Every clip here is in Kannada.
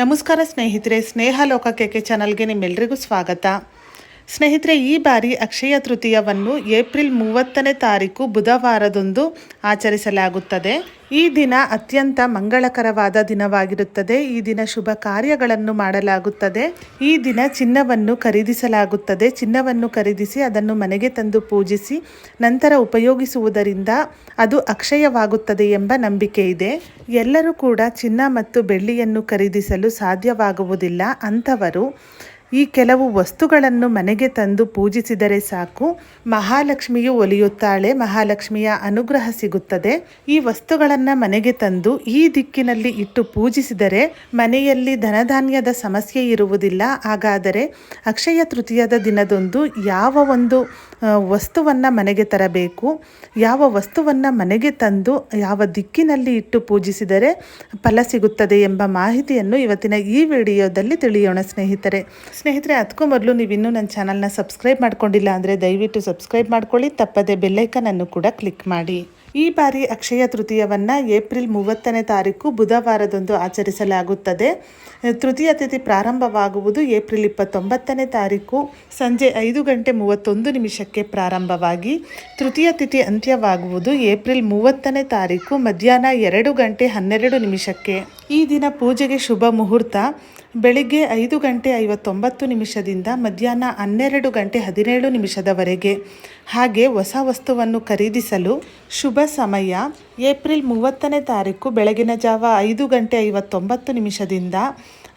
ನಮಸ್ಕಾರ ಸ್ನೇಹಿತರೆ ಸ್ನೇಹ ಲೋಕಕ್ಕೆ ಚಾನಲ್ಗೆ ನಿಮ್ಮೆಲ್ಲರಿಗೂ ಸ್ವಾಗತ. ಸ್ನೇಹಿತರೆ, ಈ ಬಾರಿ ಅಕ್ಷಯ ತೃತೀಯವನ್ನು ಏಪ್ರಿಲ್ ಮೂವತ್ತನೇ ತಾರೀಕು ಬುಧವಾರದಂದು ಆಚರಿಸಲಾಗುತ್ತದೆ. ಈ ದಿನ ಅತ್ಯಂತ ಮಂಗಳಕರವಾದ ದಿನವಾಗಿರುತ್ತದೆ. ಈ ದಿನ ಶುಭ ಕಾರ್ಯಗಳನ್ನು ಮಾಡಲಾಗುತ್ತದೆ. ಈ ದಿನ ಚಿನ್ನವನ್ನು ಖರೀದಿಸಲಾಗುತ್ತದೆ. ಚಿನ್ನವನ್ನು ಖರೀದಿಸಿ ಅದನ್ನು ಮನೆಗೆ ತಂದು ಪೂಜಿಸಿ ನಂತರ ಉಪಯೋಗಿಸುವುದರಿಂದ ಅದು ಅಕ್ಷಯವಾಗುತ್ತದೆ ಎಂಬ ನಂಬಿಕೆ ಇದೆ. ಎಲ್ಲರೂ ಕೂಡ ಚಿನ್ನ ಮತ್ತು ಬೆಳ್ಳಿಯನ್ನು ಖರೀದಿಸಲು ಸಾಧ್ಯವಾಗುವುದಿಲ್ಲ. ಅಂಥವರು ಈ ಕೆಲವು ವಸ್ತುಗಳನ್ನು ಮನೆಗೆ ತಂದು ಪೂಜಿಸಿದರೆ ಸಾಕು. ಮಹಾಲಕ್ಷ್ಮಿಯು ಒಲಿಯುತ್ತಾಳೆ. ಮಹಾಲಕ್ಷ್ಮಿಯ ಅನುಗ್ರಹ ಸಿಗುತ್ತದೆ. ಈ ವಸ್ತುಗಳನ್ನು ಮನೆಗೆ ತಂದು ಈ ದಿಕ್ಕಿನಲ್ಲಿ ಇಟ್ಟು ಪೂಜಿಸಿದರೆ ಮನೆಯಲ್ಲಿ ಧನಧಾನ್ಯದ ಸಮಸ್ಯೆ ಇರುವುದಿಲ್ಲ. ಹಾಗಾದರೆ ಅಕ್ಷಯ ತೃತೀಯದ ದಿನದಂದು ಯಾವ ಒಂದು ವಸ್ತುವನ್ನು ಮನೆಗೆ ತರಬೇಕು. ಯಾವ ವಸ್ತುವನ್ನು ಮನೆಗೆ ತಂದು ಯಾವ ದಿಕ್ಕಿನಲ್ಲಿ ಇಟ್ಟು ಪೂಜಿಸಿದರೆ ಫಲ ಸಿಗುತ್ತದೆ ಎಂಬ ಮಾಹಿತಿಯನ್ನು ಇವತ್ತಿನ ಈ ವಿಡಿಯೋದಲ್ಲಿ ತಿಳಿಯೋಣ ಸ್ನೇಹಿತರೆ. ಸ್ನೇಹಿತರೆ, ಅದಕ್ಕೂ ಮೊದಲು ನೀವು ಇನ್ನೂ ನನ್ನ ಚಾನಲ್ನ ಸಬ್ಸ್ಕ್ರೈಬ್ ಮಾಡ್ಕೊಂಡಿಲ್ಲ ಅಂದರೆ ದಯವಿಟ್ಟು ಸಬ್ಸ್ಕ್ರೈಬ್ ಮಾಡ್ಕೊಳ್ಳಿ. ತಪ್ಪದೆ ಬೆಲ್ಲೈಕನನ್ನು ಕೂಡ ಕ್ಲಿಕ್ ಮಾಡಿ. ಈ ಬಾರಿ ಅಕ್ಷಯ ತೃತೀಯವನ್ನು ಏಪ್ರಿಲ್ ಮೂವತ್ತನೇ ತಾರೀಕು ಬುಧವಾರದಂದು ಆಚರಿಸಲಾಗುತ್ತದೆ. ತೃತೀಯ ತಿಥಿ ಪ್ರಾರಂಭವಾಗುವುದು ಏಪ್ರಿಲ್ ಇಪ್ಪತ್ತೊಂಬತ್ತನೇ ತಾರೀಕು ಸಂಜೆ ಐದು ಗಂಟೆ ಮೂವತ್ತೊಂದು ನಿಮಿಷಕ್ಕೆ ಪ್ರಾರಂಭವಾಗಿ. ತೃತೀಯ ತಿಥಿ ಅಂತ್ಯವಾಗುವುದು ಏಪ್ರಿಲ್ ಮೂವತ್ತನೇ ತಾರೀಕು ಮಧ್ಯಾಹ್ನ ಎರಡು ಗಂಟೆ ಹನ್ನೆರಡು ನಿಮಿಷಕ್ಕೆ. ಈ ದಿನ ಪೂಜೆಗೆ ಶುಭ ಮುಹೂರ್ತ. ಬೆಳಿಗ್ಗೆ ಐದು ಗಂಟೆ ಐವತ್ತೊಂಬತ್ತು ನಿಮಿಷದಿಂದ ಮಧ್ಯಾಹ್ನ ಹನ್ನೆರಡು ಗಂಟೆ ಹದಿನೇಳು ನಿಮಿಷದವರೆಗೆ. ಹಾಗೆ ಹೊಸ ವಸ್ತುವನ್ನು ಖರೀದಿಸಲು ಶುಭ ಸಮಯ ಏಪ್ರಿಲ್ ಮೂವತ್ತನೇ ತಾರೀಕು ಬೆಳಗಿನ ಜಾವ ಐದು ಗಂಟೆ ಐವತ್ತೊಂಬತ್ತು ನಿಮಿಷದಿಂದ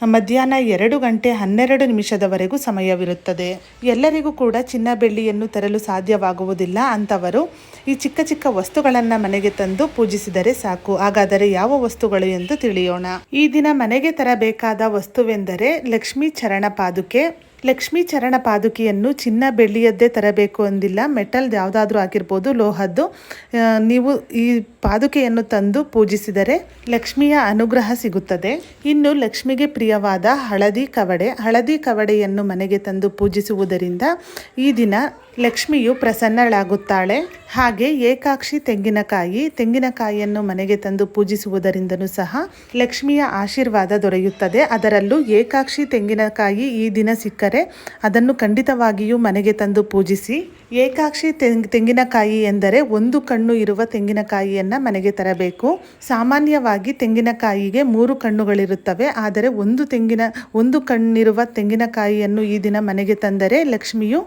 ಮಧ್ಯಾಹ್ನ ಎರಡು ಗಂಟೆ ಹನ್ನೆರಡು ನಿಮಿಷದವರೆಗೂ ಸಮಯವಿರುತ್ತದೆ. ಎಲ್ಲರಿಗೂ ಕೂಡ ಚಿನ್ನ ಬೆಳ್ಳಿಯನ್ನು ತರಲು ಸಾಧ್ಯವಾಗುವುದಿಲ್ಲ ಅಂಥವರು ಈ ಚಿಕ್ಕ ಚಿಕ್ಕ ವಸ್ತುಗಳನ್ನು ಮನೆಗೆ ತಂದು ಪೂಜಿಸಿದರೆ ಸಾಕು. ಹಾಗಾದರೆ ಯಾವ ವಸ್ತುಗಳು ಎಂದು ತಿಳಿಯೋಣ. ಈ ದಿನ ಮನೆಗೆ ತರಬೇಕಾದ ವಸ್ತುವೆಂದರೆ ಲಕ್ಷ್ಮೀ ಚರಣ ಪಾದುಕೆ. ಲಕ್ಷ್ಮೀ ಚರಣ ಪಾದುಕೆಯನ್ನು ಚಿನ್ನ ಬೆಳ್ಳಿಯದ್ದೇ ತರಬೇಕು ಅಂದಿಲ್ಲ. ಮೆಟಲ್ ಯಾವುದಾದ್ರೂ ಆಗಿರ್ಬೋದು, ಲೋಹದ್ದು. ನೀವು ಈ ಪಾದುಕೆಯನ್ನು ತಂದು ಪೂಜಿಸಿದರೆ ಲಕ್ಷ್ಮಿಯ ಅನುಗ್ರಹ ಸಿಗುತ್ತದೆ. ಇನ್ನು ಲಕ್ಷ್ಮಿಗೆ ಪ್ರಿಯವಾದ ಹಳದಿ ಕವಡೆ. ಹಳದಿ ಕವಡೆಯನ್ನು ಮನೆಗೆ ತಂದು ಪೂಜಿಸುವುದರಿಂದ ಈ ದಿನ ಲಕ್ಷ್ಮಿಯು ಪ್ರಸನ್ನಳಾಗುತ್ತಾಳೆ. ಹಾಗೆ ಏಕಾಕ್ಷಿ ತೆಂಗಿನಕಾಯಿ ತೆಂಗಿನಕಾಯಿಯನ್ನು ಮನೆಗೆ ತಂದು ಪೂಜಿಸುವುದರಿಂದನೂ ಸಹ ಲಕ್ಷ್ಮಿಯ ಆಶೀರ್ವಾದ ದೊರೆಯುತ್ತದೆ. ಅದರಲ್ಲೂ ಏಕಾಕ್ಷಿ ತೆಂಗಿನಕಾಯಿ ಈ ದಿನ ಸಿಕ್ಕರೆ ಅದನ್ನು ಖಂಡಿತವಾಗಿಯೂ ಮನೆಗೆ ತಂದು ಪೂಜಿಸಿ. ಏಕಾಕ್ಷಿ ತೆಂಗಿನಕಾಯಿ ಎಂದರೆ ಒಂದು ಕಣ್ಣು ಇರುವ ತೆಂಗಿನಕಾಯಿಯನ್ನು ಮನೆಗೆ ತರಬೇಕು. ಸಾಮಾನ್ಯವಾಗಿ ತೆಂಗಿನಕಾಯಿಗೆ ಮೂರು ಕಣ್ಣುಗಳಿರುತ್ತವೆ. ಆದರೆ ಒಂದು ತೆಂಗಿನ ಒಂದು ಕಣ್ಣಿರುವ ತೆಂಗಿನಕಾಯಿಯನ್ನು ಈ ದಿನ ಮನೆಗೆ ತಂದರೆ ಲಕ್ಷ್ಮಿಯು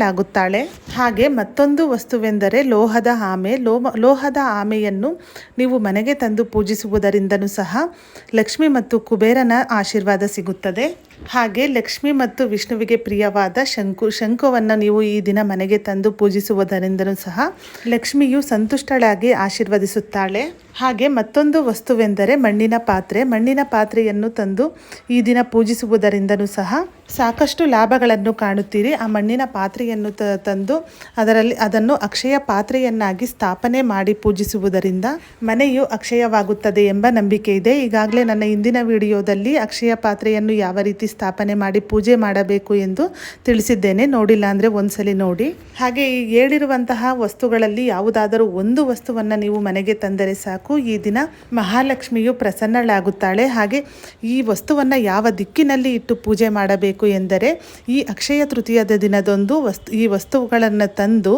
ಪ್ರಸನ್ನಳಾಗುತ್ತಾಳೆ ಹಾಗೆ ಮತ್ತೊಂದು ವಸ್ತುವೆಂದರೆ ಲೋಹದ ಆಮೆ. ಲೋಮ, ಲೋಹದ ಆಮೆಯನ್ನು ನೀವು ಮನೆಗೆ ತಂದು ಪೂಜಿಸುವುದರಿಂದನೂ ಸಹ ಲಕ್ಷ್ಮಿ ಮತ್ತು ಕುಬೇರನ ಆಶೀರ್ವಾದ ಸಿಗುತ್ತದೆ. ಹಾಗೆ ಲಕ್ಷ್ಮಿ ಮತ್ತು ವಿಷ್ಣುವಿಗೆ ಪ್ರಿಯವಾದ ಶಂಕು, ಶಂಕುವನ್ನು ನೀವು ಈ ದಿನ ಮನೆಗೆ ತಂದು ಪೂಜಿಸುವುದರಿಂದಲೂ ಸಹ ಲಕ್ಷ್ಮಿಯು ಸಂತುಷ್ಟಳಾಗಿ ಆಶೀರ್ವದಿಸುತ್ತಾಳೆ. ಹಾಗೆ ಮತ್ತೊಂದು ವಸ್ತುವೆಂದರೆ ಮಣ್ಣಿನ ಪಾತ್ರೆ. ಮಣ್ಣಿನ ಪಾತ್ರೆಯನ್ನು ತಂದು ಈ ದಿನ ಪೂಜಿಸುವುದರಿಂದನೂ ಸಹ ಸಾಕಷ್ಟು ಲಾಭಗಳನ್ನು ಕಾಣುತ್ತೀರಿ. ಆ ಮಣ್ಣಿನ ಪಾತ್ರೆಯನ್ನು ತಂದು ಅದರಲ್ಲಿ ಅದನ್ನು ಅಕ್ಷಯ ಪಾತ್ರೆಯನ್ನಾಗಿ ಸ್ಥಾಪನೆ ಮಾಡಿ ಪೂಜಿಸುವುದರಿಂದ ಮನೆಯು ಅಕ್ಷಯವಾಗುತ್ತದೆ ಎಂಬ ನಂಬಿಕೆ ಇದೆ. ಈಗಾಗಲೇ ನನ್ನ ಇಂದಿನ ವಿಡಿಯೋದಲ್ಲಿ ಅಕ್ಷಯ ಪಾತ್ರೆಯನ್ನು ಯಾವ ರೀತಿ ಸ್ಥಾಪನೆ ಮಾಡಿ ಪೂಜೆ ಮಾಡಬೇಕು ಎಂದು ತಿಳಿಸಿದ್ದೇನೆ. ನೋಡಿಲ್ಲ ಅಂದರೆ ಒಂದ್ಸಲಿ ನೋಡಿ. ಹಾಗೆ ಈ ಹೇಳಿರುವಂತಹ ವಸ್ತುಗಳಲ್ಲಿ ಯಾವುದಾದರೂ ಒಂದು ವಸ್ತುವನ್ನು ನೀವು ಮನೆಗೆ ತಂದರೆ ಸಾಕು. ಈ ದಿನ ಮಹಾಲಕ್ಷ್ಮಿಯು ಪ್ರಸನ್ನಳಾಗುತ್ತಾಳೆ. ಹಾಗೆ ಈ ವಸ್ತುವನ್ನು ಯಾವ ದಿಕ್ಕಿನಲ್ಲಿ ಇಟ್ಟು ಪೂಜೆ ಮಾಡಬೇಕು ಎಂದರೆ ಈ ಅಕ್ಷಯ ತೃತೀಯದ ದಿನದೊಂದು ವಸ್ತು, ಈ ವಸ್ತುಗಳನ್ನು ತಂದು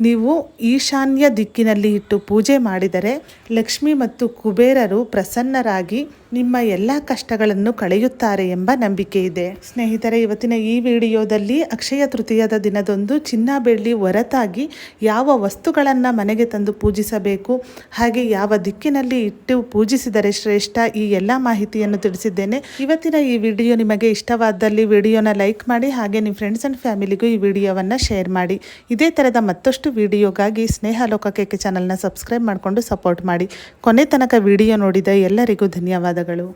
ನೀವು ಈಶಾನ್ಯ ದಿಕ್ಕಿನಲ್ಲಿ ಇಟ್ಟು ಪೂಜೆ ಮಾಡಿದರೆ ಲಕ್ಷ್ಮಿ ಮತ್ತು ಕುಬೇರರು ಪ್ರಸನ್ನರಾಗಿ ನಿಮ್ಮ ಎಲ್ಲ ಕಷ್ಟಗಳನ್ನು ಕಳೆಯುತ್ತಾರೆ ಎಂಬ ನಂಬಿಕೆ ಇದೆ. ಸ್ನೇಹಿತರೆ, ಇವತ್ತಿನ ಈ ವಿಡಿಯೋದಲ್ಲಿ ಅಕ್ಷಯ ತೃತೀಯದ ದಿನದೊಂದು ಚಿನ್ನ ಬೆಳ್ಳಿ ಹೊರತಾಗಿ ಯಾವ ವಸ್ತುಗಳನ್ನು ಮನೆಗೆ ತಂದು ಪೂಜಿಸಬೇಕು, ಹಾಗೆ ಯಾವ ದಿಕ್ಕಿನಲ್ಲಿ ಇಟ್ಟು ಪೂಜಿಸಿದರೆ ಶ್ರೇಷ್ಠ ಈ ಎಲ್ಲ ಮಾಹಿತಿಯನ್ನು ತಿಳಿಸಿದ್ದೇನೆ. ಇವತ್ತಿನ ಈ ವಿಡಿಯೋ ನಿಮಗೆ ಇಷ್ಟವಾದಲ್ಲಿ ವಿಡಿಯೋನ ಲೈಕ್ ಮಾಡಿ ಹಾಗೆ ನಿಮ್ಮ ಫ್ರೆಂಡ್ಸ್ ಆ್ಯಂಡ್ ಫ್ಯಾಮಿಲಿಗೂ ಈ ವಿಡಿಯೋವನ್ನು ಶೇರ್ ಮಾಡಿ. ಇದೇ ಥರದ ಮತ್ತಷ್ಟು ವಿಡಿಯೋಗಾಗಿ ಸ್ನೇಹ ಲೋಕಕ್ಕೆ ಚಾನಲ್ನ ಸಬ್ಸ್ಕ್ರೈಬ್ ಮಾಡಿಕೊಂಡು ಸಪೋರ್ಟ್ ಮಾಡಿ. ಕೊನೆ ತನಕ ವಿಡಿಯೋ ನೋಡಿದ ಎಲ್ಲರಿಗೂ ಧನ್ಯವಾದಗಳು.